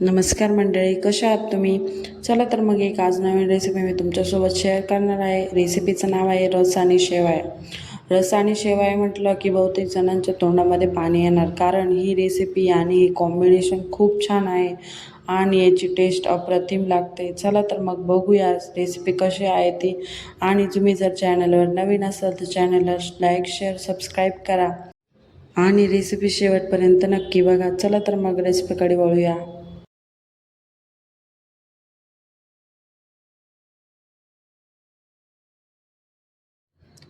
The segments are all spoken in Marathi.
नमस्कार मंडळी कशा आहात तुम्ही? चला तर मग एक आज नवीन रेसिपी मी तुमच्यासोबत शेअर करणार आहे. रेसिपीचं नाव आहे रस आणि शेवाय रस आणि शेवाय म्हटलं की बहुतेक जणांच्या तोंडामध्ये पाणी येणार. कारण ही रेसिपी आणि ही कॉम्बिनेशन खूप छान आहे आणि याची टेस्ट अप्रतिम लागते. चला तर मग बघूया रेसिपी कशी आहे ती. आणि तुम्ही जर चॅनलवर नवीन असाल तर चॅनलला लाईक शेअर सबस्क्राईब करा. आणि रेसिपी शेवटपर्यंत नक्की बघा. चला तर मग रेसिपीकडे वळूया.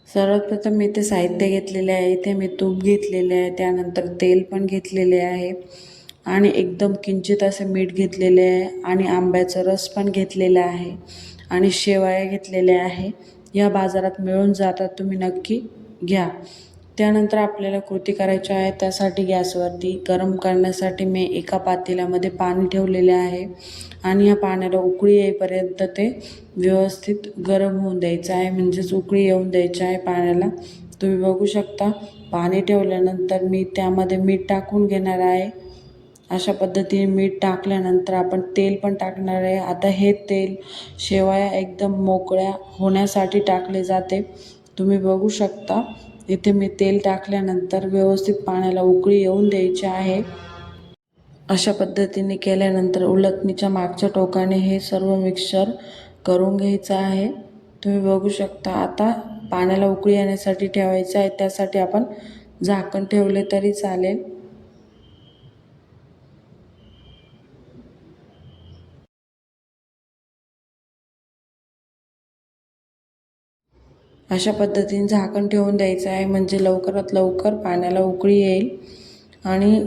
सर्वप्रथम मी इथे साहित्य घेतलेले आहे इथे मी तूप घेतलेले आहे त्यानंतर तेल पण घेतलेले आहे आणि एकदम किंचित असे मीठ घेतलेले आहे आणि आंब्याचा रस पण घेतलेला आहे आणि शेवाळ्या घेतलेल्या आहे. या बाजारात मिळून जातात तुम्ही नक्की घ्या. त्यानंतर आपल्याला कृती करायची आहे त्यासाठी गॅसवरती गरम करण्यासाठी मी एका पातेल्यामध्ये पाणी ठेवलेले आहे आणि या पाण्याला उकळी येईपर्यंत ते व्यवस्थित गरम होऊन द्यायचं आहे म्हणजेच उकळी येऊन द्यायची आहे पाण्याला. तुम्ही बघू शकता पाणी ठेवल्यानंतर मी त्यामध्ये मीठ टाकून घेणार आहे. अशा पद्धतीने मीठ टाकल्यानंतर आपण तेल पण टाकणार आहे. आता हे तेल शेवया एकदम मोकळ्या होण्यासाठी टाकले जाते. तुम्ही बघू शकता इथे मी तेल टाकल्यानंतर व्यवस्थित पाण्याला उकळी येऊन द्यायची आहे. अशा पद्धतीने केल्यानंतर उलटणीच्या मागच्या टोकाने हे सर्व मिक्सचर करून घ्यायचं आहे. तुम्ही बघू शकता आता पाण्याला उकळी येण्यासाठी ठेवायचं आहे त्यासाठी आपण झाकण ठेवले तरी चालेल. अशा पद्धतीने झाकण ठेवून द्यायचं आहे. म्हणजे लवकरात लवकर पाण्याला उकळी येईल आणि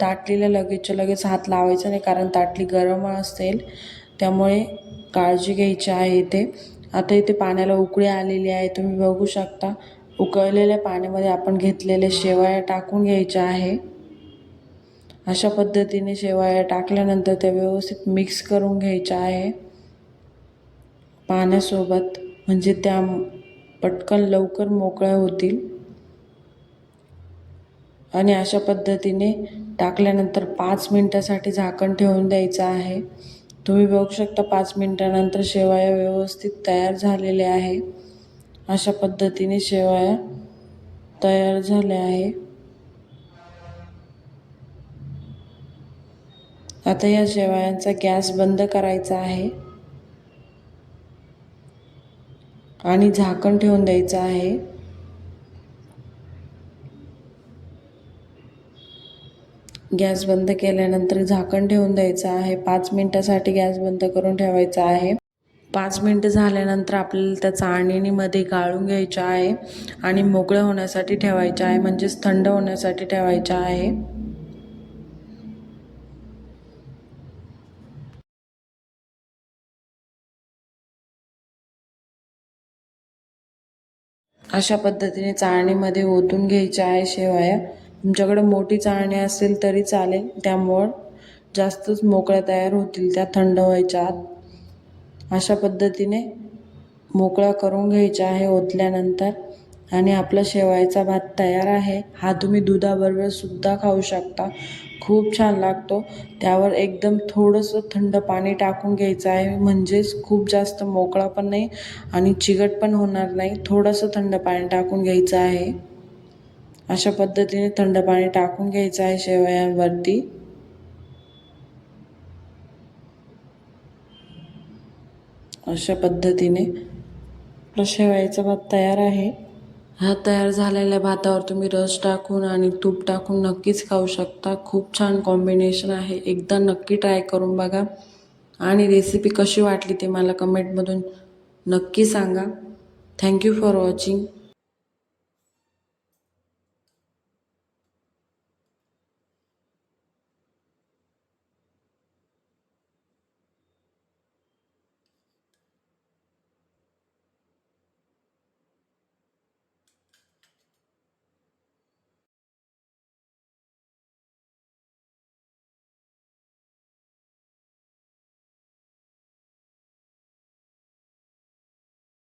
ताटलीला लगेचच्या लगेच हात लावायचा नाही कारण ताटली गरम असेल. त्यामुळे काळजी घ्यायची आहे इथे. आता इथे पाण्याला उकळी आलेली आहे. तुम्ही बघू शकता उकळलेल्या पाण्यामध्ये आपण घेतलेले शेवाळ्या टाकून घ्यायच्या आहे. अशा पद्धतीने शेवाळ्या टाकल्यानंतर त्या व्यवस्थित मिक्स करून घ्यायच्या आहे. पाण्यासोबत म्हणजे त्या पटकन लवकर मोकळ्या होतील. आणि अशा पद्धतीने टाकल्यानंतर पाच मिनटासाठी झाकण ठेवून द्यायचं आहे. तुम्ही बघू शकता पाच मिनटानंतर शेवया व्यवस्थित तयार झालेल्या आहे. अशा पद्धतीने शेवया तयार झाल्या आहे. आता या शेवयांचा गॅस बंद करायचा आहे. आणि झाकण ठेवून द्यायचं आहे. गॅस बंद केल्यानंतर झाकण ठेवून द्यायचं आहे. पाच मिनटासाठी गॅस बंद करून ठेवायचा आहे. पाच मिनटं झाल्यानंतर आपल्याला त्या चाळणीमध्ये गाळून घ्यायचं आहे आणि मोकळं होण्यासाठी ठेवायचं आहे म्हणजेच थंड होण्यासाठी ठेवायचं आहे. अशा पद्धतीने चाळणीमध्ये ओतून घ्यायच्या आहे शेवया. तुमच्याकडे मोठी चाळणी असेल तरी चालेल. त्यामुळं जास्तच मोकळ्या तयार होतील त्या थंड व्हायच्या आत. अशा पद्धतीने मोकळा करून घ्यायच्या आहे ओतल्यानंतर. आणि आपला शेवयाचा भात तयार आहे. हा तुम्ही दुधाबरोबर सुद्धा खाऊ शकता. खूप छान लागतो. त्यावर एकदम थोडंसं थंड पाणी टाकून घ्यायचं आहे. म्हणजेच खूप जास्त मोकळा पण नाही आणि चिकट पण होणार नाही. थोडंसं थंड पाणी टाकून घ्यायचं आहे. अशा पद्धतीने थंड पाणी टाकून घ्यायचं आहे शेवयांवरती. अशा पद्धतीने आपला शेवयाचा भात तयार आहे. ह्या तयार झालेल्या भातावर तुम्ही रस टाकून आणि तूप टाकून नक्कीच खाऊ शकता. खूप छान कॉम्बिनेशन आहे. एकदा नक्की ट्राय करून बघा. आणि रेसिपी कशी वाटली ते मला कमेंटमधून नक्की सांगा. Thank you for watching